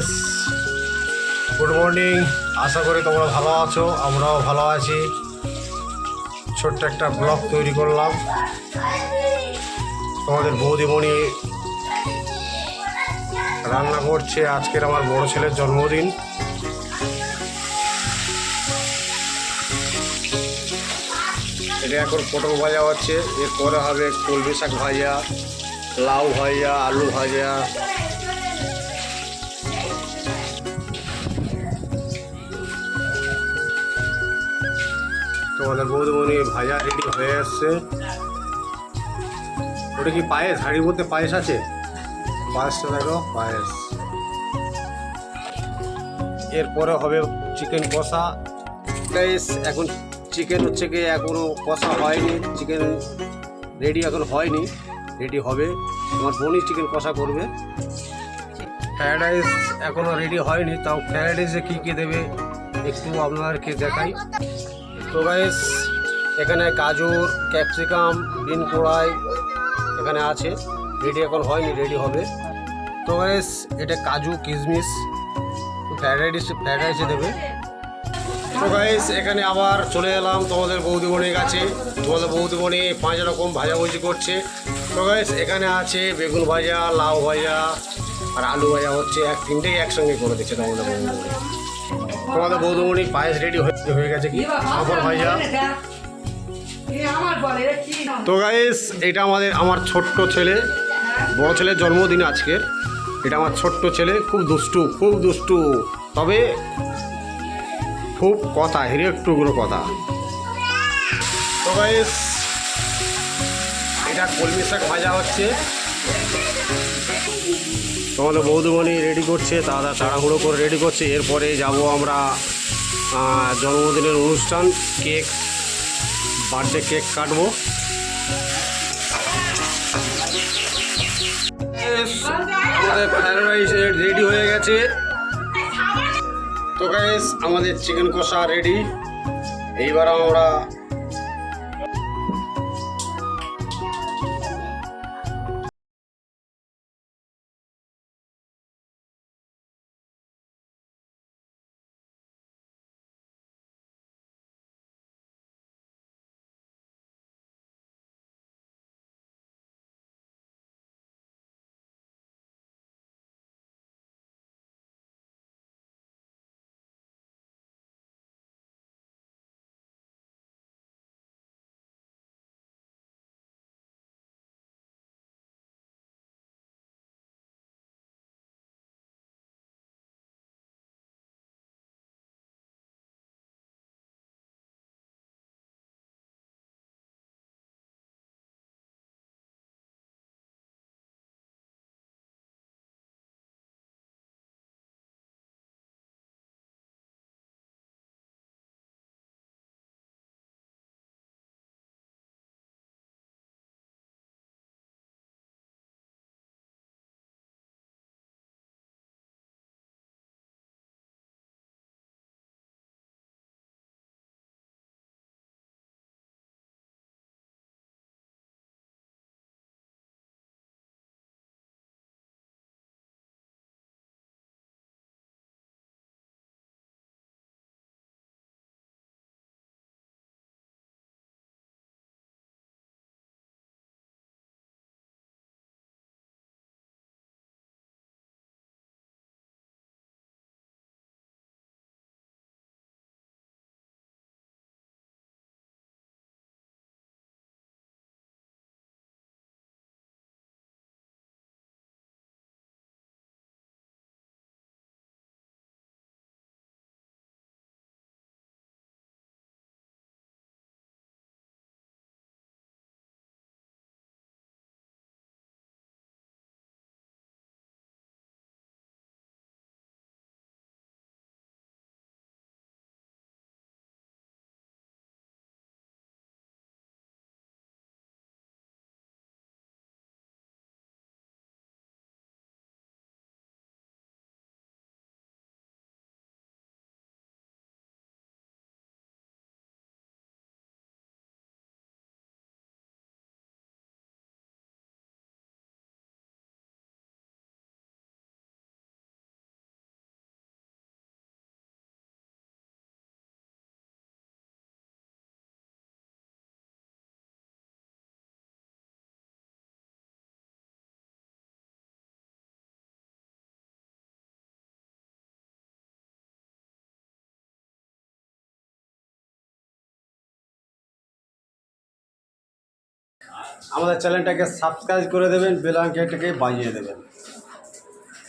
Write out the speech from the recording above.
Guys good morning আশা করি তোমরা ভালো আছো, আমরাও ভালো আছি। ছোট্ট একটা ব্লগ তৈরি করলাম। তোমাদের বৌদিমণি রান্না করছে আজকের আমার বড় ছেলের জন্মদিন। এটা এখন পটল ভাজা হচ্ছে, এরপরে হবে কলমি শাক ভাজা, লাউ ভাজা, আলু ভাজা। তোমাদের বৌদিমণি ভাজা রেডি হয়ে আসছে ওটা কি পায়েস? হাড়ির মধ্যে পায়েস আছে? পায়েসটা দেখো, পায়েস। এরপরে হবে চিকেন কষা। গাইস এখন চিকেন হচ্ছে কি এখনও কষা হয়নি। চিকেন রেডি এখন হয়নি। রেডি হবে। আমার বোনই চিকেন কষা করবে। ফ্রায়েড রাইস এখনও রেডি হয়নি। তাও ফ্রায়েড রাইসে কী কী দেবে, একটু আপনাদেরকে দেখাই। তো গাইস এখানে গাজর ক্যাপসিকাম বিন কড়াই এখানে আছে। রেডি এখন হয়নি রেডি হবে। তো গাইস এটা কাজু কিশমিশ। ফ্রায়েড রাইস, ফ্রায়েড রাইসে দেবে। তো গাইস এখানে আবার চলে এলাম। তোমাদের বৌদিমণির কাছে। তোমাদের বৌদিমণি পাঁচ রকম ভাজাভুজি করছে। তো গাইস এখানে আছে বেগুন ভাজা, লাউ ভাজা আর আলু ভাজা হচ্ছে। এক তিনটেই একসঙ্গে করে দিচ্ছে তোমাদের বৌদিমণি তোমাদের বৌদিমণি পায়েস রেডি হয়ে গেছে। কি পাঁপড় তো গাইস এটা আমাদের আমার ছোট্ট ছেলে। বড় ছেলের জন্মদিন আজকের এটা আমার ছোট্ট ছেলে খুব দুষ্টু খুব দুষ্টু। তবে খুব কথা হিরে একটুগুলো কথা। তো গাইস এটা কলমি শাক ভাজা হচ্ছে। তোমাদের বৌদিমণি রেডি করছে তারা তাড়াহুড়ো করে রেডি করছে। এরপরে যাব আমরা জন্মদিনের অনুষ্ঠান, কেক বার্থডে কেক কাটবো। রেডি হয়ে গেছে। তো গাইস আমাদের চিকেন কষা রেডি এইবার আমরা আমাদের চ্যানেলটাকে সাবস্ক্রাইব করে দেবেন বেলাঙ্কেটাকে বাজিয়ে দেবেন।